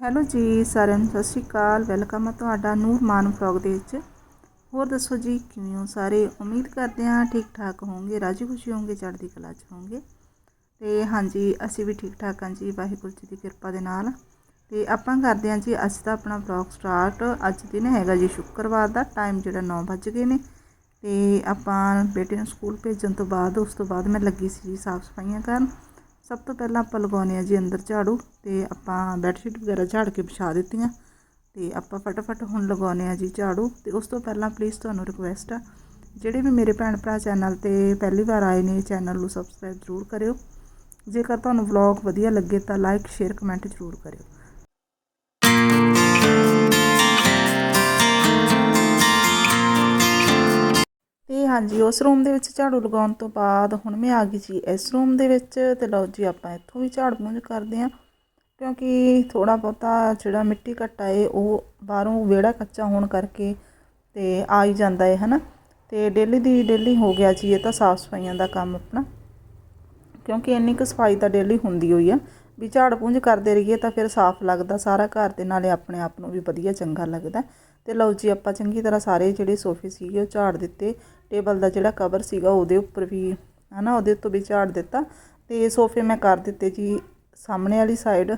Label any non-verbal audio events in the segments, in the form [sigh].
Hello ਜੀ ਸਾਰਿਆਂ ਨੂੰ ਸਤਿ ਸ਼੍ਰੀ ਅਕਾਲ, ਵੈਲਕਮ ਹੈ ਤੁਹਾਡਾ ਨੂਰ ਮਾਨ ਵਲੌਗ ਦੇ ਵਿੱਚ। ਹੋਰ ਦੱਸੋ ਜੀ, ਕਿਵੇਂ ਹੋ ਸਾਰੇ? ਉਮੀਦ ਕਰਦੇ ਹਾਂ ਠੀਕ ਠਾਕ ਹੋਵੋਗੇ, ਰਾਜੀ ਖੁਸ਼ੀ ਹੋਵੋਗੇ, ਚੜ੍ਹਦੀ ਕਲਾ 'ਚ ਹੋਵੋਗੇ। ਤੇ ਹਾਂਜੀ, ਅਸੀਂ ਵੀ ਠੀਕ ਠਾਕ ਹਾਂ ਜੀ, ਵਾਹਿਗੁਰੂ ਜੀ ਦੀ ਕਿਰਪਾ ਦੇ ਨਾਲ। ਤੇ ਆਪਾਂ ਕਰਦੇ ਹਾਂ ਜੀ, ਅੱਜ ਦਾ ਆਪਣਾ ਵਲੌਗ ਸਟਾਰਟ। ਅੱਜ ਦਿਨ ਹੈਗਾ ਜੀ ਸ਼ੁੱਕਰਵਾਰ ਦਾ ਟਾਈਮ ਜਿਹੜਾ 9 ਵਜ ਗਏ ਨੇ। ਤੇ ਆਪਾਂ ਬੇਟੇ ਨੂੰ ਸਕੂਲ ਭੇਜਣ ਤੋਂ ਬਾਅਦ, ਉਸ ਤੋਂ ਬਾਅਦ ਮੈਂ ਲੱਗੀ ਸੀ ਜੀ ਸਾਫ਼ ਸਫਾਈਆਂ ਕਰਨ। ਸਭ ਤੋਂ ਪਹਿਲਾਂ ਆਪਾਂ ਲਗਾਉਣੇ ਆ ਜੀ ਅੰਦਰ ਝਾੜੂ ਤੇ ਆਪਾਂ ਬੈੱਡਸ਼ੀਟ ਵਗੈਰਾ ਝਾੜ ਕੇ ਵਿਛਾ ਦਿੱਤੀਆਂ। ਤੇ ਆਪਾਂ ਫਟਾਫਟ ਹੁਣ ਲਗਾਉਣੇ ਆ ਜੀ ਝਾੜੂ ਤੇ ਉਸ ਤੋਂ ਪਹਿਲਾਂ ਪਲੀਜ਼ ਤੁਹਾਨੂੰ ਰਿਕੁਐਸਟ ਆ, ਜਿਹੜੇ ਵੀ ਮੇਰੇ ਭੈਣ ਭਰਾ ਚੈਨਲ ਤੇ ਪਹਿਲੀ ਵਾਰ ਆਏ ਨੇ ਚੈਨਲ ਨੂੰ ਸਬਸਕ੍ਰਾਈਬ ਜ਼ਰੂਰ ਕਰਿਓ। ਜੇਕਰ ਤੁਹਾਨੂੰ ਵਲੌਗ ਵਧੀਆ ਲੱਗੇ ਤਾਂ ਲਾਈਕ ਸ਼ੇਅਰ ਕਮੈਂਟ ਜ਼ਰੂਰ ਕਰਿਓ। ਹਾਂਜੀ, ਉਸ ਰੂਮ ਦੇ ਵਿੱਚ ਝਾੜੂ ਲਗਾਉਣ ਤੋਂ ਬਾਅਦ ਹੁਣ ਮੈਂ ਆ ਗਈ ਜੀ ਇਸ ਰੂਮ ਦੇ ਵਿੱਚ ਤੇ ਲਓ ਜੀ ਆਪਾਂ ਇੱਥੋਂ ਵੀ ਝਾੜ ਪੂੰਝ ਕਰਦੇ ਹਾਂ ਕਿਉਂਕਿ ਥੋੜਾ ਬਹੁਤਾ ਜਿਹੜਾ ਮਿੱਟੀ ਘੱਟਾ ਏ ਉਹ ਬਾਹਰੋਂ ਵਿਹੜਾ ਕੱਚਾ ਹੋਣ ਕਰਕੇ ਤੇ ਆ ਹੀ ਜਾਂਦਾ ਏ ਹਨਾ? ਤੇ ਡੇਲੀ ਦੀ ਡੇਲੀ ਹੋ ਗਿਆ ਜੀ, ਇਹ ਤਾਂ ਸਾਫ਼ ਸਫਾਈਆਂ ਦਾ ਕੰਮ ਆਪਣਾ। ਕਿਉਂਕਿ ਇੰਨੀ ਕੁ ਸਫ਼ਾਈ ਤਾਂ ਡੇਲੀ ਹੁੰਦੀ ਹੋਈ ਆ। ਵੀ ਝਾੜ ਪੂੰਝ ਕਰਦੇ ਰਹੀਏ ਤਾਂ ਫਿਰ ਸਾਫ਼ ਲੱਗਦਾ ਸਾਰਾ ਘਰ ਦੇ ਨਾਲੇ ਆਪਣੇ ਆਪ ਨੂੰ ਵੀ ਵਧੀਆ ਚੰਗਾ ਲੱਗਦਾ। ਤੇ ਲਓ ਜੀ, ਆਪਾਂ ਚੰਗੀ ਤਰ੍ਹਾਂ ਸਾਰੇ ਜਿਹੜੇ ਸੋਫੇ ਸੀਗੇ ਉਹ ਝਾੜ ਦਿੱਤੇ। ਟੇਬਲ ਦਾ ਜਿਹੜਾ ਕਵਰ ਸੀਗਾ ਉਹਦੇ ਉੱਪਰ ਵੀ, ਹਨਾ, ਉਹਦੇ ਉੱਤੋਂ ਵੀ ਝਾੜ ਦਿੱਤਾ। ਤੇ ਸੋਫੇ ਮੈਂ ਕਰ ਦਿੱਤੇ ਜੀ ਸਾਹਮਣੇ ਵਾਲੀ ਸਾਈਡ।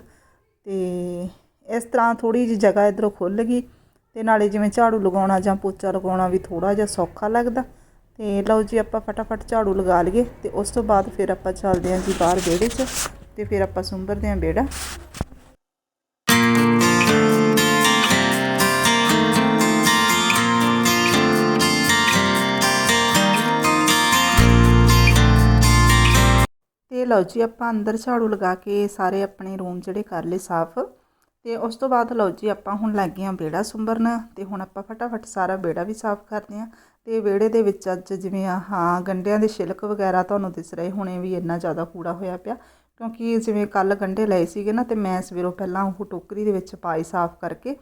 ਤੇ ਇਸ ਤਰ੍ਹਾਂ ਥੋੜੀ ਜਿਹੀ ਜਗ੍ਹਾ ਇਧਰੋਂ ਖੁੱਲ ਗਈ। ਤੇ ਨਾਲੇ ਜਿਵੇਂ ਝਾੜੂ ਲਗਾਉਣਾ ਜਾਂ ਪੋਚਾ ਲਗਾਉਣਾ ਵੀ ਥੋੜਾ ਜਿਹਾ ਸੌਖਾ ਲੱਗਦਾ। ਤੇ ਲਓ ਜੀ, ਆਪਾਂ ਫਟਾਫਟ ਝਾੜੂ ਲਗਾ ਲਈਏ ਤੇ ਉਸ ਤੋਂ ਬਾਅਦ ਫਿਰ ਆਪਾਂ ਚੱਲਦੇ ਆਂ ਜੀ ਬਾਹਰ ਵਿਹੜੇ 'ਚ। ਤੇ ਫਿਰ ਆਪਾਂ ਸੁੰਬਰਦੇ ਹਾਂ ਵਿਹੜਾ ਤੇ ਲਓ ਜੀ, ਆਪਾਂ ਅੰਦਰ ਝਾੜੂ ਲਗਾ ਕੇ ਸਾਰੇ ਆਪਣੇ ਰੂਮ ਜਿਹੜੇ ਕਰ ਲਏ ਸਾਫ਼। ਤੇ ਉਸ ਤੋਂ ਬਾਅਦ ਲਓ ਜੀ, ਆਪਾਂ ਹੁਣ ਲੱਗ ਗਏ ਆ ਵਿਹੜਾ ਸੁੰਬਰਨ। ਤੇ ਹੁਣ ਆਪਾਂ ਫਟਾਫਟ ਸਾਰਾ ਵਿਹੜਾ ਵੀ ਸਾਫ਼ ਕਰਦੇ ਆ ਤੇ ਵਿਹੜੇ ਦੇ ਵਿੱਚ ਅੱਜ ਜਿਵੇਂ ਆ ਹਾਂ ਗੰਡਿਆਂ ਦੇ ਛਿਲਕ ਵਗੈਰਾ ਤੁਹਾਨੂੰ ਦਿਸ ਰਹੇ ਹੁਣੇ ਵੀ ਇੰਨਾ ਜ਼ਿਆਦਾ ਕੂੜਾ ਹੋਇਆ ਪਿਆ। ਕਿਉਂਕਿ ਜਿਵੇਂ ਕੱਲ ਗੰਢੇ ਲਏ ਸੀਗੇ ਨਾ ਤੇ ਮੈਂ ਸਵੇਰੋਂ ਪਹਿਲਾਂ ਉਹ ਟੋਕਰੀ ਦੇ ਵਿੱਚ ਪਾਈ ਸਾਫ਼ ਕਰਕੇ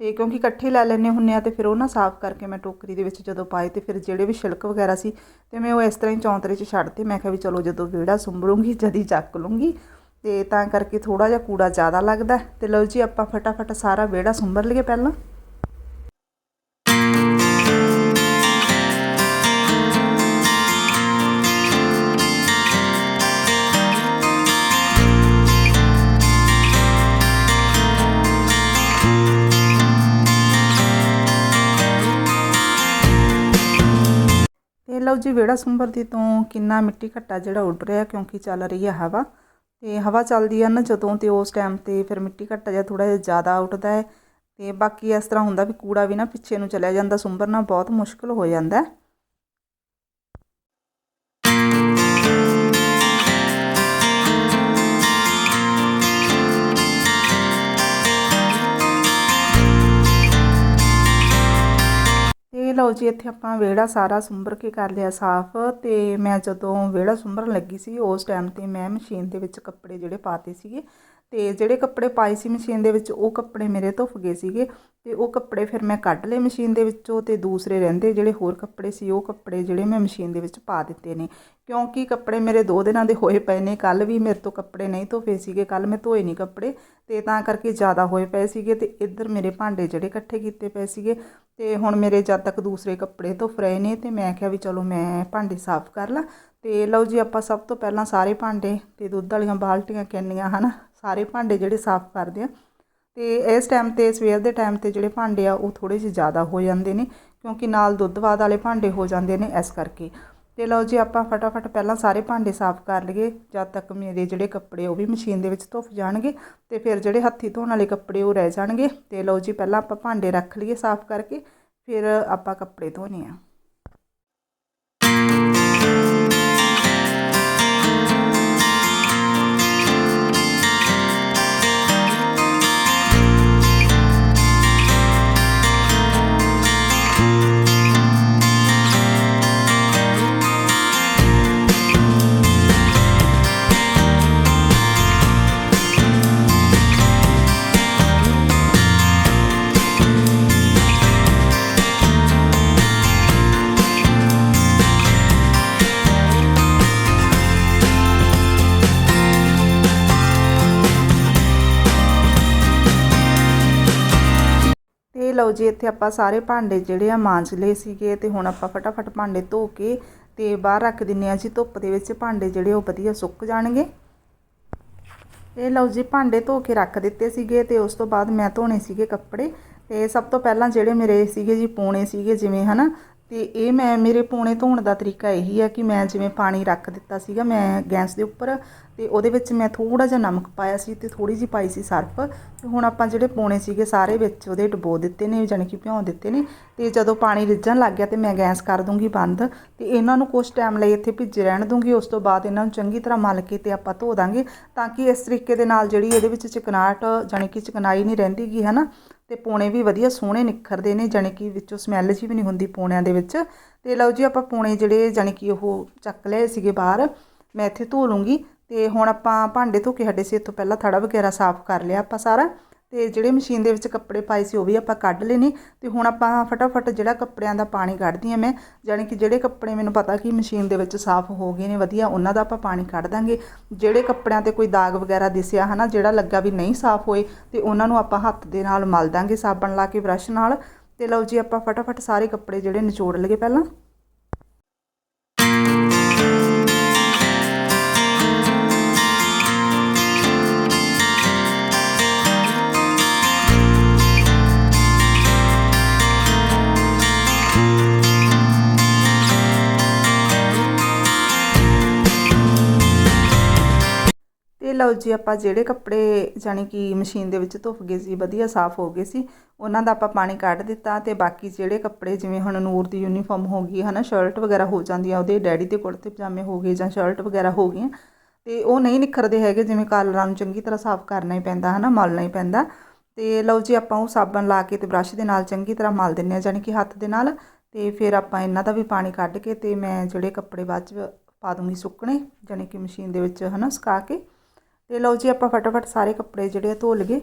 ਤੇ ਕਿਉਂਕਿ ਇਕੱਠੇ ਲੈ ਲੈਣੇ ਹੁੰਨੇ ਆ ਤੇ ਫਿਰ ਉਹ ਨਾ ਸਾਫ਼ ਕਰਕੇ ਮੈਂ ਟੋਕਰੀ ਦੇ ਵਿੱਚ ਜਦੋਂ ਪਾਏ ਤੇ ਫਿਰ ਜਿਹੜੇ ਵੀ ਛਿਲਕ ਵਗੈਰਾ ਸੀ ਤੇ ਮੈਂ ਉਹ ਇਸ ਤਰ੍ਹਾਂ ਹੀ ਚੌਂਤਰੇ 'ਚ ਛੱਡਤੇ ਮੈਂ ਕਿਹਾ ਵੀ ਚਲੋ ਜਦੋਂ ਵਿਹੜਾ ਸੁੰਬਰੂੰਗੀ [laughs] ਜਦੀ ਚੱਕ ਲੂੰਗੀ ਤੇ ਤਾਂ ਕਰਕੇ ਥੋੜਾ ਜਿਹਾ ਕੂੜਾ ਜ਼ਿਆਦਾ ਲੱਗਦਾ ਤੇ ਲਓ ਜੀ ਆਪਾਂ ਫਟਾਫਟ ਸਾਰਾ ਵਿਹੜਾ ਸੁੰਬਰ ਲਈਏ ਪਹਿਲਾਂ। ਤੇ ਲਓ ਜੀ ਵਿਹੜਾ ਸੁੰਬਰਦੀ ਤੋਂ ਕਿੰਨਾ ਮਿੱਟੀ ਘੱਟਾ ਜਿਹੜਾ ਉੱਡ ਰਿਹਾ ਕਿਉਂਕਿ ਚੱਲ ਰਹੀ ਹੈ ਹਵਾ ਤੇ ਹਵਾ ਚੱਲਦੀ ਆ ਨਾ ਜਦੋਂ ਤੇ ਉਸ ਟਾਈਮ ਤੇ ਫਿਰ ਮਿੱਟੀ ਘੱਟਾ ਜਿਹਾ ਥੋੜਾ ਜਿਹਾ ਜ਼ਿਆਦਾ ਉੱਡਦਾ ਹੈ ਤੇ ਬਾਕੀ ਇਸ ਤਰ੍ਹਾਂ ਹੁੰਦਾ ਵੀ ਕੂੜਾ ਵੀ ਨਾ ਪਿੱਛੇ ਨੂੰ ਚਲਿਆ ਜਾਂਦਾ ਸੁੰਬਰਨਾ ਬਹੁਤ ਮੁਸ਼ਕਲ ਹੋ ਜਾਂਦਾ ਤੇ ਲਓ ਜੀ, ਇੱਥੇ ਆਪਾਂ ਵਿਹੜਾ ਸਾਰਾ ਸੁੰਬਰ ਕੇ ਕਰ ਲਿਆ ਸਾਫ਼ ਤੇ ਮੈਂ ਜਦੋਂ ਵਿਹੜਾ ਸੁੰਬਰਨ ਲੱਗੀ ਸੀ, ਉਸ ਟਾਈਮ ਤੇ ਮੈਂ ਮਸ਼ੀਨ ਦੇ ਵਿੱਚ ਕੱਪੜੇ ਜਿਹੜੇ ਪਾਤੇ ਸੀਗੇ ਤੇ ਜਿਹੜੇ ਕੱਪੜੇ ਪਾਏ ਸੀ ਮਸ਼ੀਨ ਦੇ ਵਿੱਚ, ਉਹ ਕੱਪੜੇ ਮੇਰੇ ਧੁੱਪ ਗਏ ਸੀਗੇ ਤੇ ਉਹ ਕੱਪੜੇ ਫਿਰ ਮੈਂ ਕੱਢ ਲਏ ਮਸ਼ੀਨ ਦੇ ਵਿੱਚੋਂ ਤੇ ਦੂਸਰੇ ਰਹਿੰਦੇ ਜਿਹੜੇ ਹੋਰ ਕੱਪੜੇ ਸੀ, ਉਹ ਕੱਪੜੇ ਜਿਹੜੇ ਮੈਂ ਮਸ਼ੀਨ ਦੇ ਵਿੱਚ ਪਾ ਦਿੱਤੇ ਨੇ। ਕਿਉਂਕਿ ਕੱਪੜੇ ਮੇਰੇ ਦੋ ਦਿਨਾਂ ਦੇ ਹੋਏ ਪਏ ਨੇ ਕੱਲ ਵੀ ਮੇਰੇ ਤੋਂ ਕੱਪੜੇ ਨਹੀਂ ਧੋਫੇ ਸੀਗੇ ਕੱਲ ਮੈਂ ਧੋਏ ਨਹੀਂ ਕੱਪੜੇ ਤੇ ਤਾਂ ਕਰਕੇ ਜ਼ਿਆਦਾ ਹੋਏ ਪਏ ਸੀਗੇ ਤੇ ਇੱਧਰ ਮੇਰੇ ਭਾਂਡੇ ਜਿਹੜੇ ਇਕੱਠੇ ਕੀਤੇ ਪਏ ਸੀਗੇ ਤੇ ਹੁਣ ਮੇਰੇ ਜਦ ਤੱਕ ਦੂਸਰੇ ਕੱਪੜੇ ਧੁੱਫ ਰਹੇ ਨੇ ਤੇ ਮੈਂ ਕਿਹਾ ਵੀ ਚਲੋ ਮੈਂ ਭਾਂਡੇ ਸਾਫ਼ ਕਰ ਲਾਂ ਤੇ ਲਓ ਜੀ ਆਪਾਂ ਸਭ ਤੋਂ ਪਹਿਲਾਂ ਸਾਰੇ ਭਾਂਡੇ ਤੇ ਦੁੱਧ ਵਾਲੀਆਂ ਬਾਲਟੀਆਂ ਕੈਨੀਆਂ, ਹਨਾ? ਸਾਰੇ ਭਾਂਡੇ ਜਿਹੜੇ ਸਾਫ਼ ਕਰਦੇ ਆ। ਤੇ ਇਸ ਟਾਈਮ ਤੇ, ਸਵੇਰ ਦੇ ਟਾਈਮ ਤੇ ਜਿਹੜੇ ਭਾਂਡੇ ਆ, ਉਹ ਥੋੜੇ ਜਿਹੇ ਜ਼ਿਆਦਾ ਹੋ ਜਾਂਦੇ ਨੇ, ਕਿਉਂਕਿ ਨਾਲ ਦੁੱਧ ਦੁੱਧਵਾਦ ਵਾਲੇ ਭਾਂਡੇ ਹੋ ਜਾਂਦੇ ਨੇ ਇਸ ਕਰਕੇ। ਤੇ ਲਓ ਜੀ, ਆਪਾਂ ਫਟਾਫਟ ਪਹਿਲਾਂ ਸਾਰੇ ਭਾਂਡੇ ਸਾਫ਼ ਕਰ ਲਈਏ। ਜਦ ਤੱਕ ਮੇਰੇ ਜਿਹੜੇ ਕੱਪੜੇ ਉਹ ਵੀ ਮਸ਼ੀਨ ਦੇ ਵਿੱਚ ਧੁੱਪ ਜਾਣਗੇ ਤੇ ਫਿਰ ਜਿਹੜੇ ਹੱਥੀ ਧੋਣ ਵਾਲੇ ਕੱਪੜੇ, ਉਹ ਰਹਿ ਜਾਣਗੇ। ਤੇ ਲਓ ਜੀ, ਪਹਿਲਾਂ ਆਪਾਂ ਭਾਂਡੇ ਰੱਖ ਲਈਏ ਸਾਫ਼ ਕਰਕੇ, ਫਿਰ ਆਪਾਂ ਕੱਪੜੇ ਧੋਣੇ ਆ। ਲਓ ਜੀ, ਇੱਥੇ ਆਪਾਂ ਸਾਰੇ ਭਾਂਡੇ ਜਿਹੜੇ ਆ ਮਾਂਜ ਲਏ ਸੀਗੇ ਤੇ ਹੁਣ ਆਪਾਂ ਫਟਾਫਟ ਭਾਂਡੇ ਧੋ ਕੇ ਤੇ ਬਾਹਰ ਰੱਖ ਦਿੰਨੇ ਆ ਜੀ। ਧੁੱਪ ਦੇ ਵਿੱਚ ਭਾਂਡੇ ਜਿਹੜੇ ਉਹ ਵਧੀਆ ਸੁੱਕ ਜਾਣਗੇ। ਇਹ ਲਓ ਜੀ, ਭਾਂਡੇ ਧੋ ਕੇ ਰੱਖ ਦਿੱਤੇ ਸੀਗੇ ਤੇ ਉਸ ਤੋਂ ਬਾਅਦ ਮੈਂ ਧੋਣੇ ਸੀਗੇ ਕੱਪੜੇ। ਤੇ ਸਭ ਤੋਂ ਪਹਿਲਾਂ ਜਿਹੜੇ ਮੇਰੇ ਸੀਗੇ ਜੀ, ਪੂਣੇ ਸੀਗੇ, ਜਿਵੇਂ ਹਨਾ ਤੇ ਇਹ ਮੈਂ ਮੇਰੇ ਪੂਣੇ ਧੋਣ ਦਾ ਤਰੀਕਾ ਇਹੀ ਹੈ ਕਿ ਮੈਂ ਜਿਵੇਂ ਪਾਣੀ ਰੱਖ ਦਿੱਤਾ ਸੀਗਾ, ਮੈਂ ਗੈਸ ਦੇ ਉੱਪਰ ਤੇ ਉਹਦੇ ਵਿੱਚ ਮੈਂ ਥੋੜਾ ਜਿਹਾ ਨਮਕ ਪਾਇਆ ਸੀ ਤੇ ਥੋੜੀ ਜਿਹੀ ਪਾਈ ਸੀ ਸਰਫ ਤੇ ਹੁਣ ਆਪਾਂ ਜਿਹੜੇ ਪੂਣੇ ਸੀਗੇ ਸਾਰੇ ਵਿੱਚ ਉਹਦੇ ਡਬੋ ਦਿੱਤੇ ਨੇ, ਜਾਣੀ ਕਿ ਭਿਉਂ ਦਿੱਤੇ ਨੇ ਤੇ ਜਦੋਂ ਪਾਣੀ ਰਿੱਝਣ ਲੱਗ ਗਿਆ ਤੇ ਮੈਂ ਗੈਸ ਕਰ ਦੂੰਗੀ ਬੰਦ ਤੇ ਇਹਨਾਂ ਨੂੰ ਕੁਝ ਟਾਈਮ ਲਈ ਇੱਥੇ ਭਿੱਜੇ ਰਹਿਣ ਦੂੰਗੀ, ਉਸ ਤੋਂ ਬਾਅਦ ਇਹਨਾਂ ਨੂੰ ਚੰਗੀ ਤਰ੍ਹਾਂ ਮਲ ਕੇ ਤੇ ਆਪਾਂ ਧੋ ਦਾਂਗੇ ਤਾਂ ਕਿ ਇਸ ਤਰੀਕੇ ਦੇ ਨਾਲ ਜਿਹੜੀ ਇਹਦੇ ਵਿੱਚ ਚਿਕਨਾਹਟ ਜਾਣੀ ਕਿ ਚਿਕਨਾਈ ਨਹੀਂ ਰਹਿੰਦੀਗੀ ਹਨਾ ਤੇ ਪੋਣੇ ਵੀ ਵਧੀਆ ਸੋਹਣੇ ਨਿਖਰਦੇ ਨੇ, ਜਾਣੀ ਕਿ ਵਿੱਚੋਂ ਸਮੈਲ ਜੀ ਵੀ ਨਹੀਂ ਹੁੰਦੀ ਪੋਣਿਆਂ ਦੇ ਵਿੱਚ। ਤੇ ਲਓ ਜੀ, ਆਪਾਂ ਪੋਣੇ ਜਿਹੜੇ ਜਾਣੀ ਕਿ ਉਹ ਚੱਕ ਲਏ ਸੀਗੇ ਬਾਹਰ, ਮੈਂ ਇੱਥੇ ਧੋ ਲੂੰਗੀ। ਤੇ ਹੁਣ ਆਪਾਂ ਭਾਂਡੇ ਧੋ ਕੇ ਹਟੇ ਸੀ, ਇੱਥੋਂ ਪਹਿਲਾਂ ਥੜਾ ਵਗੈਰਾ ਸਾਫ਼ ਕਰ ਲਿਆ ਆਪਾਂ ਸਾਰਾ। ਤੇ ਜਿਹੜੇ ਮਸ਼ੀਨ ਦੇ ਵਿੱਚ ਕੱਪੜੇ ਪਾਏ ਸੀ ਉਹ ਵੀ ਆਪਾਂ ਕੱਢ ਲਏ ਨੇ। ਤੇ ਹੁਣ ਆਪਾਂ ਫਟਾਫਟ ਜਿਹੜਾ ਕੱਪੜਿਆਂ ਦਾ ਪਾਣੀ ਕੱਢਦੀ ਆ ਮੈਂ, ਜਾਣੀ ਕਿ ਜਿਹੜੇ ਕੱਪੜੇ ਮੈਨੂੰ ਪਤਾ ਕਿ ਮਸ਼ੀਨ ਦੇ ਵਿੱਚ ਸਾਫ਼ ਹੋ ਗਏ ਨੇ, ਵਧੀਆ, ਉਹਨਾਂ ਦਾ ਆਪਾਂ ਪਾਣੀ ਕੱਢ ਦਾਂਗੇ। ਜਿਹੜੇ ਕੱਪੜਿਆਂ ਤੇ ਕੋਈ ਦਾਗ ਵਗੈਰਾ ਦਿਸਿਆ ਹਨਾ, ਜਿਹੜਾ ਲੱਗਾ ਵੀ ਨਹੀਂ ਸਾਫ਼ ਹੋਏ, ਤੇ ਉਹਨਾਂ ਨੂੰ ਆਪਾਂ ਹੱਥ ਦੇ ਨਾਲ ਮਲ ਦਾਂਗੇ ਸਾਬਣ ਲਾ ਕੇ ਬ੍ਰਸ਼ ਨਾਲ। ਤੇ ਲਓ ਜੀ, ਆਪਾਂ ਫਟਾਫਟ ਸਾਰੇ ਕੱਪੜੇ ਜਿਹੜੇ ਨਿਚੋੜ ਲਏ ਪਹਿਲਾਂ। ਲਓ ਜੀ, ਆਪਾਂ ਜਿਹੜੇ ਕੱਪੜੇ ਜਾਣੀ ਕਿ ਮਸ਼ੀਨ ਦੇ ਵਿੱਚ ਧੁੱਪ ਗਏ ਸੀ, ਵਧੀਆ ਸਾਫ਼ ਹੋ ਗਏ ਸੀ, ਉਹਨਾਂ ਦਾ ਆਪਾਂ ਪਾਣੀ ਕੱਢ ਦਿੱਤਾ ਤੇ ਬਾਕੀ ਜਿਹੜੇ ਕੱਪੜੇ ਜਿਵੇਂ ਹੁਣ ਨੂਰ ਦੀ ਯੂਨੀਫਾਰਮ ਹੋ ਗਈ, ਹਨਾ ਸ਼ਰਟ ਵਗੈਰਾ ਹੋ ਜਾਂਦੀ ਆ, ਉਹਦੇ ਡੈਡੀ ਦੇ ਕੁੜਤੇ ਪਜਾਮੇ ਹੋ ਗਏ ਜਾਂ ਸ਼ਰਟ ਵਗੈਰਾ ਹੋ ਗਈਆਂ, ਤੇ ਉਹ ਨਹੀਂ ਨਿਖਰਦੇ ਹੈਗੇ, ਜਿਵੇਂ ਕਾਲਰਾਂ ਨੂੰ ਚੰਗੀ ਤਰ੍ਹਾਂ ਸਾਫ਼ ਕਰਨਾ ਹੀ ਪੈਂਦਾ, ਹਨਾ, ਮਲਣਾ ਹੀ ਪੈਂਦਾ, ਤੇ ਲਓ ਜੀ, ਆਪਾਂ ਉਹ ਸਾਬਣ ਲਾ ਕੇ ਤੇ ਬ੍ਰਸ਼ ਦੇ ਨਾਲ ਚੰਗੀ ਤਰ੍ਹਾਂ ਮਲ ਦਿੰਨੇ ਆ ਜਾਣੀ ਕਿ ਹੱਥ ਦੇ ਨਾਲ, ਤੇ ਫਿਰ ਆਪਾਂ ਇਹਨਾਂ ਦਾ ਵੀ ਪਾਣੀ ਕੱਢ ਕੇ ਤੇ ਮੈਂ ਜਿਹੜੇ ਕੱਪੜੇ ਬਾਅਦ ਚ ਪਾ ਦੂੰਗੀ ਸੁੱਕਣੇ, ਜਾਣੀ ਕਿ ਮਸ਼ੀਨ ਦੇ ਵਿੱਚ, ਹਨਾ, ਸੁਕਾ ਕੇ ਤੇ ਲਓ ਜੀ ਆਪਾਂ ਫਟਾਫਟ ਸਾਰੇ ਕੱਪੜੇ ਜਿਹੜੇ ਆ ਧੋ ਲਈਏ।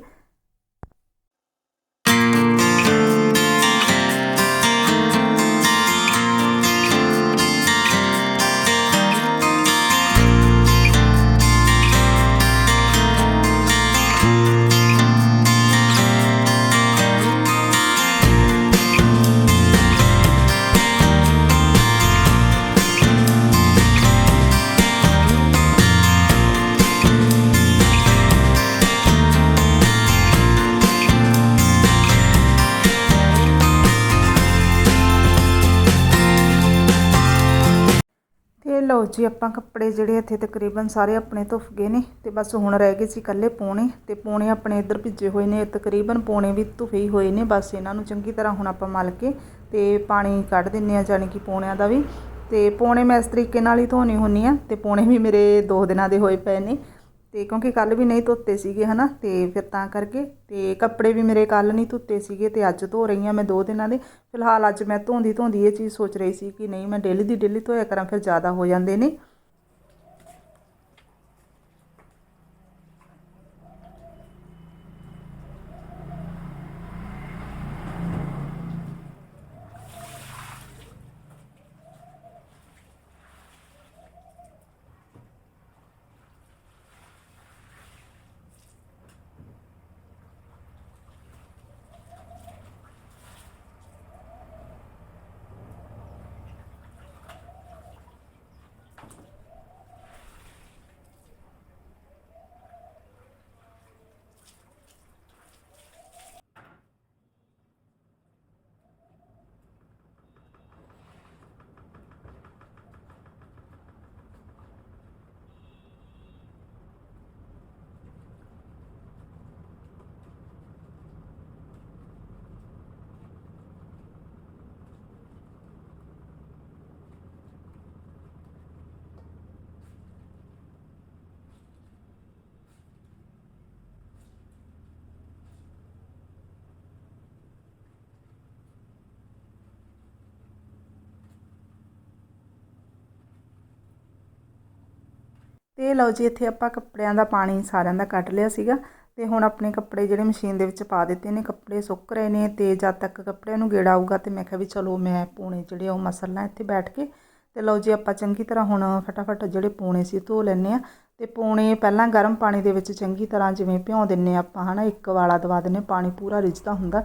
ਲਓ ਜੀ ਆਪਾਂ ਕੱਪੜੇ ਜਿਹੜੇ ਇੱਥੇ ਤਕਰੀਬਨ ਸਾਰੇ ਆਪਣੇ ਧੁੱਫ ਗਏ ਨੇ ਤੇ ਬਸ ਹੁਣ ਰਹਿ ਗਏ ਸੀ ਇਕੱਲੇ ਪੋਣੇ ਤੇ ਪੋਣੇ ਆਪਣੇ ਇੱਧਰ ਭਿੱਜੇ ਹੋਏ ਨੇ ਤਕਰੀਬਨ ਪੋਣੇ ਵੀ ਧੁਫੇ ਹੀ ਹੋਏ ਨੇ, ਬਸ ਇਹਨਾਂ ਨੂੰ ਚੰਗੀ ਤਰ੍ਹਾਂ ਹੁਣ ਆਪਾਂ ਮਲ ਕੇ ਤੇ ਪਾਣੀ ਕੱਢ ਦਿੰਨੇ ਆ ਜਾਣੀ ਕਿ ਪੋਣਿਆਂ ਦਾ ਵੀ ਤੇ ਪੋਣੇ ਮੈਂ ਇਸ ਤਰੀਕੇ ਨਾਲ ਹੀ ਧੋਣੀ ਹੁੰਨੀ ਆ ਤੇ ਪੋਣੇ ਵੀ ਮੇਰੇ ਦੋ ਦਿਨਾਂ ਦੇ ਹੋਏ ਪਏ ਨੇ ਤੇ ਕਿਉਂਕਿ ਕੱਲ ਵੀ ਨਹੀਂ ਧੋਤੇ ਸੀਗੇ, ਹਨਾ? ਤੇ ਫਿਰ ਤਾਂ ਕਰਕੇ ਤੇ ਕੱਪੜੇ ਵੀ ਮੇਰੇ ਕੱਲ ਨਹੀਂ ਧੁੱਤੇ ਸੀਗੇ ਤੇ ਅੱਜ ਧੋ ਰਹੀ ਆ ਮੈਂ ਦੋ ਦਿਨਾਂ ਦੇ। ਫਿਲਹਾਲ ਅੱਜ ਮੈਂ ਧੋਂਦੀ ਧੋਂਦੀ ਇਹ ਚੀਜ਼ ਸੋਚ ਰਹੀ ਸੀ ਕਿ ਨਹੀਂ, ਮੈਂ ਡੇਲੀ ਦੀ ਡੇਲੀ ਧੋਇਆ ਕਰਾਂ, ਫਿਰ ਜ਼ਿਆਦਾ ਹੋ ਜਾਂਦੇ ਨੇ। ਲਓ ਜੀ, ਇੱਥੇ ਆਪਾਂ ਕੱਪੜਿਆਂ ਦਾ ਪਾਣੀ ਸਾਰਿਆਂ ਦਾ ਕੱਢ ਲਿਆ ਸੀਗਾ ਤੇ ਹੁਣ ਆਪਣੇ ਕੱਪੜੇ ਜਿਹੜੇ ਮਸ਼ੀਨ ਦੇ ਵਿੱਚ ਪਾ ਦਿੱਤੇ ਨੇ, ਕੱਪੜੇ ਸੁੱਕ ਰਹੇ ਨੇ ਤੇ ਜਦ ਤੱਕ ਕੱਪੜਿਆਂ ਨੂੰ ਗੇੜਾ ਆਊਗਾ ਤੇ ਮੈਂ ਕਿਹਾ ਵੀ ਚਲੋ ਮੈਂ ਪੂਣੇ ਜਿਹੜੇ ਉਹ ਮਸਲ ਮਸਲਣਾ ਇੱਥੇ ਬੈਠ ਕੇ ਤੇ ਲਓ ਜੀ, ਆਪਾਂ ਚੰਗੀ ਤਰ੍ਹਾਂ ਹੁਣ ਫਟਾਫਟ ਜਿਹੜੇ ਪੂਣੇ ਸੀ ਧੋ ਲੈਣੇ ਆ ਤੇ ਪੂਣੇ ਪਹਿਲਾਂ ਗਰਮ ਪਾਣੀ ਦੇ ਵਿੱਚ ਚੰਗੀ ਤਰ੍ਹਾਂ ਜਿਵੇਂ ਭਿਉਂ ਦਿੰਨੇ ਆਪਾਂ, ਹਨਾ, ਇੱਕ ਵਾਲਾ ਦਵਾ ਦਿੰਨੇ ਪਾਣੀ ਪੂਰਾ ਰਿੱਝਦਾ ਹੁੰਦਾ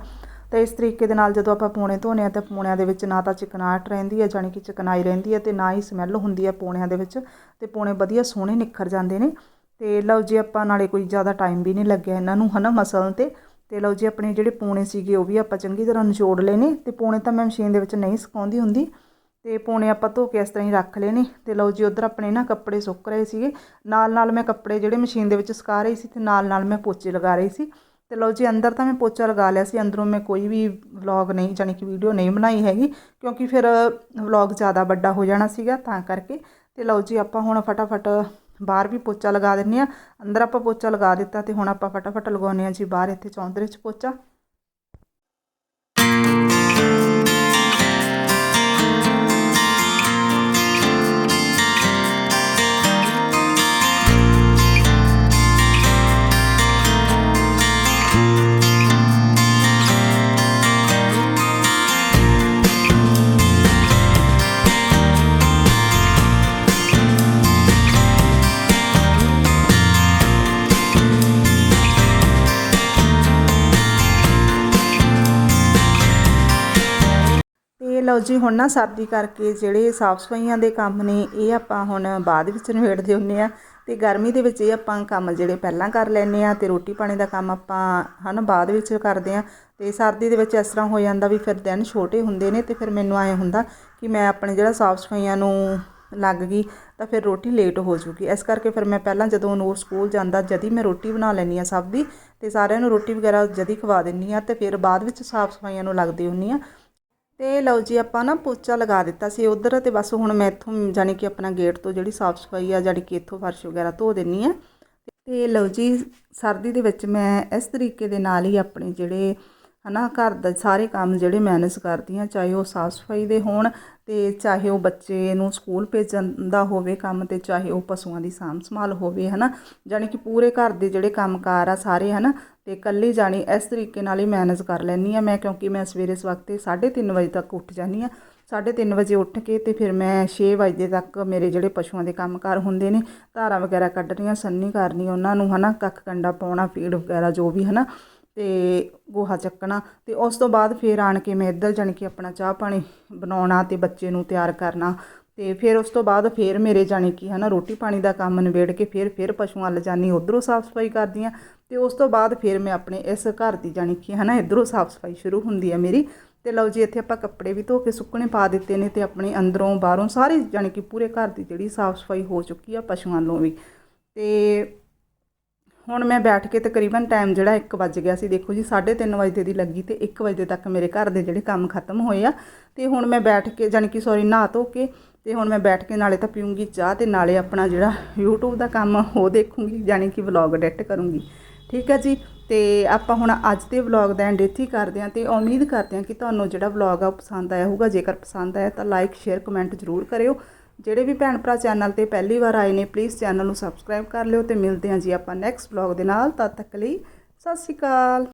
ਤਾਂ ਇਸ ਤਰੀਕੇ ਦੇ ਨਾਲ ਜਦੋਂ ਆਪਾਂ ਪੂਣੇ ਧੋਨੇ ਆ ਤਾਂ ਪੂਣਿਆਂ ਦੇ ਵਿੱਚ ਨਾ ਤਾਂ ਚਿਕਨਾਹਟ ਰਹਿੰਦੀ ਹੈ, ਜਾਣੀ ਕਿ ਚਿਕਨਾਈ ਰਹਿੰਦੀ ਹੈ ਤੇ ਨਾ ਹੀ ਸਮੈਲ ਹੁੰਦੀ ਹੈ ਪੂਣਿਆਂ ਦੇ ਵਿੱਚ ਤੇ ਪੂਣੇ ਵਧੀਆ ਸੋਹਣੇ ਨਿਖਰ ਜਾਂਦੇ ਨੇ। ਤੇ ਲਓ ਜੀ ਆਪਾਂ ਨਾਲੇ ਕੋਈ ਜ਼ਿਆਦਾ ਟਾਈਮ ਵੀ ਨਹੀਂ ਲੱਗਿਆ ਇਹਨਾਂ ਨੂੰ, ਹਨਾ, ਮਸਲਣ ਤੇ। ਤੇ ਲਓ ਜੀ ਆਪਣੇ ਜਿਹੜੇ ਪੂਣੇ ਸੀਗੇ ਉਹ ਵੀ ਆਪਾਂ ਚੰਗੀ ਤਰ੍ਹਾਂ ਨਿਚੋੜ ਲਏ ਨੇ ਤੇ ਪੂਣੇ ਤਾਂ ਮੈਂ ਮਸ਼ੀਨ ਦੇ ਵਿੱਚ ਨਹੀਂ ਸੁਕਾਉਂਦੀ ਹੁੰਦੀ। ਤੇ ਪੂਣੇ ਆਪਾਂ ਧੋ ਕੇ ਇਸ ਤਰ੍ਹਾਂ ਹੀ ਰੱਖ ਲਏ ਨੇ। ਤੇ ਲਓ ਜੀ ਉਧਰ ਆਪਣੇ ਨਾ ਕੱਪੜੇ ਸੁੱਕ ਰਹੇ ਸੀਗੇ। ਨਾਲ ਨਾਲ ਮੈਂ ਕੱਪੜੇ ਜਿਹੜੇ ਮਸ਼ੀਨ ਦੇ ਵਿੱਚ ਸੁਕਾ ਰਹੀ ਸੀ ਤੇ ਨਾਲ ਨਾਲ ਮੈਂ ਪੋਚੇ ਲਗਾ ਰਹੀ ਸੀ। ਤੇ ਲਓ ਜੀ, ਅੰਦਰ ਤਾਂ ਮੈਂ ਪੋਚਾ ਲਗਾ ਲਿਆ ਸੀ, ਅੰਦਰੋਂ ਮੈਂ ਕੋਈ ਵੀ ਵਲੌਗ ਨਹੀਂ, ਜਾਣੀ ਕਿ ਵੀਡੀਓ ਨਹੀਂ ਬਣਾਈ ਹੈਗੀ, ਕਿਉਂਕਿ ਫਿਰ ਵਲੌਗ ਜ਼ਿਆਦਾ ਵੱਡਾ ਹੋ ਜਾਣਾ ਸੀਗਾ ਤਾਂ ਕਰਕੇ। ਤੇ ਲਓ ਜੀ, ਆਪਾਂ ਹੁਣ ਫਟਾਫਟ ਬਾਹਰ ਵੀ ਪੋਚਾ ਲਗਾ ਦਿੰਨੇ ਆ ਅੰਦਰ ਆਪਾਂ ਪੋਚਾ ਲਗਾ ਦਿੱਤਾ ਤੇ ਹੁਣ ਆਪਾਂ ਫਟਾਫਟ ਲਗਾਉਂਦੇ ਆ ਜੀ ਬਾਹਰ ਇੱਥੇ ਚੌਂਤਰੇ 'ਚ ਪੋਚਾ। ਲਓ ਜੀ, ਹੁਣ ਨਾ ਸਰਦੀ ਕਰਕੇ ਜਿਹੜੇ ਸਾਫ਼ ਸਫਾਈਆਂ ਦੇ ਕੰਮ ਨੇ, ਇਹ ਆਪਾਂ ਹੁਣ ਬਾਅਦ ਵਿੱਚ ਨਿਬੇੜਦੇ ਹੁੰਨੇ ਆ ਤੇ ਗਰਮੀ ਦੇ ਵਿੱਚ ਇਹ ਆਪਾਂ ਕੰਮ ਜਿਹੜੇ ਪਹਿਲਾਂ ਕਰ ਲੈਨੇ ਆ ਤੇ ਰੋਟੀ ਪਾਣੀ ਦਾ ਕੰਮ ਆਪਾਂ ਹਨਾ ਬਾਅਦ ਵਿੱਚ ਕਰਦੇ ਆ ਤੇ ਸਰਦੀ ਦੇ ਵਿੱਚ ਇਸ ਤਰ੍ਹਾਂ ਹੋ ਜਾਂਦਾ ਵੀ ਫਿਰ ਦਿਨ ਛੋਟੇ ਹੁੰਦੇ ਨੇ ਤੇ ਫਿਰ ਮੈਨੂੰ ਐ ਹੁੰਦਾ ਕਿ ਮੈਂ ਆਪਣੇ ਜਿਹੜਾ ਸਾਫ਼ ਸਫਾਈਆਂ ਨੂੰ ਲੱਗ ਗਈ ਤਾਂ ਫਿਰ ਰੋਟੀ ਲੇਟ ਹੋ ਜੂਗੀ। ਇਸ ਕਰਕੇ ਫਿਰ ਮੈਂ ਪਹਿਲਾਂ ਜਦੋਂ ਨੂਰ ਸਕੂਲ ਜਾਂਦਾ, ਜਦੀ ਮੈਂ ਰੋਟੀ ਬਣਾ ਲੈਂਦੀ ਆ ਸਭ ਦੀ ਤੇ ਸਾਰਿਆਂ ਨੂੰ ਰੋਟੀ ਵਗੈਰਾ ਜਦੀ ਖਵਾ ਦਿੰਨੀ ਆ ਤੇ ਫਿਰ ਬਾਅਦ ਵਿੱਚ ਸਾਫ਼ ਸਫਾਈਆਂ ਨੂੰ ਲੱਗਦੀ ਹੁੰਨੀ ਆ ਤੇ ਲਓ ਜੀ, ਆਪਾਂ ਨਾ ਪੋਚਾ ਲਗਾ ਦਿੱਤਾ ਸੀ ਉਧਰ ਤੇ ਬਸ ਹੁਣ ਮੈਂ ਇੱਥੋਂ ਜਾਣੀ ਕਿ ਆਪਣਾ ਗੇਟ ਤੋਂ ਜਿਹੜੀ ਸਾਫ਼ ਸਫ਼ਾਈ ਆ ਜਾਣੀ ਕਿ ਇੱਥੋਂ ਫਰਸ਼ ਵਗੈਰਾ ਧੋ ਦਿੰਨੀ ਆ। ਤੇ ਲਓ ਜੀ, ਸਰਦੀ ਦੇ ਵਿੱਚ ਮੈਂ ਇਸ ਤਰੀਕੇ ਦੇ ਨਾਲ ਹੀ ਆਪਣੇ ਜਿਹੜੇ ਹਨਾ ਘਰ ਦਾ ਸਾਰੇ ਕੰਮ ਜਿਹੜੇ ਮੈਨੇਜ ਕਰਦੀ ਆ, ਚਾਹੇ ਉਹ ਸਾਫ਼ ਸਫ਼ਾਈ ਦੇ ਹੋਣ ਤੇ ਚਾਹੇ ਉਹ ਬੱਚੇ ਨੂੰ ਸਕੂਲ ਭੇਜਣ ਦਾ ਹੋਵੇ ਕੰਮ ਤੇ, ਚਾਹੇ ਉਹ ਪਸ਼ੂਆਂ ਦੀ ਸਾਂਭ ਸੰਭਾਲ ਹੋਵੇ ਹਨਾ। ਜਾਣੀ ਕਿ ਪੂਰੇ ਘਰ ਦੇ ਜਿਹੜੇ ਕੰਮਕਾਰ ਆ ਸਾਰੇ ਹਨਾ ਤੇ ਇਕੱਲੀ ਜਾਣੀ, ਇਸ ਤਰੀਕੇ ਨਾਲ ਹੀ ਮੈਨੇਜ ਕਰ ਲੈਂਦੀ ਆ ਮੈਂ, ਕਿਉਂਕਿ ਮੈਂ ਸਵੇਰੇ ਸਵਖਤੇ 3:30 ਵਜੇ ਤੱਕ ਉੱਠ ਜਾਂਦੀ ਆ 3:30 ਵਜੇ ਉੱਠ ਕੇ ਤੇ ਫਿਰ ਮੈਂ 6 ਵਜੇ ਤੱਕ ਮੇਰੇ ਜਿਹੜੇ ਪਸ਼ੂਆਂ ਦੇ ਕੰਮਕਾਰ ਹੁੰਦੇ ਨੇ, ਧਾਰਾਂ ਵਗੈਰਾ ਕੱਢਣੀਆਂ ਸੰਨੀ ਕਰਨੀ ਉਹਨਾਂ ਨੂੰ, ਹਨਾ, ਕੱਖ ਕੰਡਾ ਪਾਉਣਾ, ਫੀਡ ਵਗੈਰਾ ਜੋ ਵੀ, ਹਨਾ, ਤੇ ਗੋਹਾ ਚੱਕਣਾ, ਤੇ ਉਸ ਤੋਂ ਬਾਅਦ ਫੇਰ ਆਣ ਕੇ ਮੈਂ ਇੱਧਰ ਜਾਣੀ ਕਿ ਆਪਣਾ ਚਾਹ ਪਾਣੀ ਬਣਾਉਣਾ ਤੇ ਬੱਚੇ ਨੂੰ ਤਿਆਰ ਕਰਨਾ ਤੇ ਫਿਰ ਉਸ ਤੋਂ ਬਾਅਦ ਫਿਰ ਮੇਰੇ ਜਾਣੀ ਕਿ ਹਨਾ ਰੋਟੀ ਪਾਣੀ ਦਾ ਕੰਮ ਨਿਬੇੜ ਕੇ ਫਿਰ ਫਿਰ ਪਸ਼ੂਆਂ ਵੱਲ ਜਾਨੀ, ਉਧਰੋਂ ਸਾਫ਼ ਸਫ਼ਾਈ ਕਰਦੀ ਆ ਤੇ ਉਸ ਤੋਂ ਬਾਅਦ ਫਿਰ ਮੈਂ ਆਪਣੇ ਇਸ ਘਰ ਦੀ ਜਾਣੀ ਕਿ ਹਨਾ ਇਧਰੋਂ ਸਾਫ਼ ਸਫ਼ਾਈ ਸ਼ੁਰੂ ਹੁੰਦੀ ਆ ਮੇਰੀ ਤੇ ਲਓ ਜੀ ਇੱਥੇ ਆਪਾਂ ਕੱਪੜੇ ਵੀ ਧੋ ਕੇ ਸੁੱਕਣੇ ਪਾ ਦਿੱਤੇ ਨੇ ਤੇ ਆਪਣੇ ਅੰਦਰੋਂ, ਬਾਹਰੋਂ ਸਾਰੀ ਜਾਣੀ ਕਿ ਪੂਰੇ ਘਰ ਦੀ ਜਿਹੜੀ ਸਾਫ਼ ਸਫ਼ਾਈ ਹੋ ਚੁੱਕੀ ਆ ਪਸ਼ੂਆਂ ਨੂੰ ਵੀ ਤੇ ਹੁਣ ਮੈਂ ਬੈਠ ਕੇ ਤਕਰੀਬਨ ਟਾਈਮ ਜਿਹੜਾ 1 ਵਜ ਗਿਆ ਸੀ, ਦੇਖੋ ਜੀ 3:30 ਵਜੇ ਦੀ ਲੱਗੀ ਤੇ 1 ਵਜੇ ਤੱਕ ਮੇਰੇ ਘਰ ਦੇ ਜਿਹੜੇ ਕੰਮ ਖਤਮ ਹੋਏ ਆ ਤੇ ਹੁਣ ਮੈਂ ਬੈਠ ਕੇ ਜਾਣੀ ਕਿ ਸੌਰੀ ਨਹਾ ਧੋ ਕੇ ਤੇ ਹੁਣ ਮੈਂ ਬੈਠ ਕੇ ਨਾਲੇ ਤਾਂ ਪੀਉਂਗੀ ਚਾਹ ਤੇ ਨਾਲੇ ਆਪਣਾ ਜਿਹੜਾ YouTube ਦਾ ਕੰਮ ਆ, ਉਹ ਦੇਖੂੰਗੀ, ਜਾਣੀ ਕਿ ਵਲੌਗ ਐਡਿਟ ਕਰੂੰਗੀ। ਠੀਕ ਹੈ ਜੀ? ਤੇ ਆਪਾਂ ਹੁਣ ਅੱਜ ਦੇ ਵਲੌਗ ਦਾ ਐਂਡ ਇੱਥੇ ਹੀ ਕਰਦੇ ਹਾਂ ਤੇ ਉਮੀਦ ਕਰਦੇ ਹਾਂ ਕਿ ਤੁਹਾਨੂੰ ਜਿਹੜਾ ਵਲੌਗ ਆ, ਉਹ ਪਸੰਦ ਆਇਆ ਹੋਊਗਾ। ਜੇਕਰ ਪਸੰਦ ਆਇਆ ਤਾਂ ਲਾਈਕ ਸ਼ੇਅਰ ਕਮੈਂਟ ਜ਼ਰੂਰ ਕਰਿਓ। ਜਿਹੜੇ ਵੀ ਭੈਣ ਭਰਾ ਚੈਨਲ ਤੇ ਪਹਿਲੀ ਵਾਰ ਆਏ ਨੇ ਪਲੀਜ਼ ਚੈਨਲ ਨੂੰ ਸਬਸਕ੍ਰਾਈਬ ਕਰ ਲਿਓ ਤੇ ਮਿਲਦੇ ਹਾਂ ਜੀ ਆਪਾਂ ਨੈਕਸਟ ਵਲੌਗ ਦੇ ਨਾਲ। ਤਦ ਤੱਕ ਲਈ ਸਤਿ ਸ਼੍ਰੀ ਅਕਾਲ।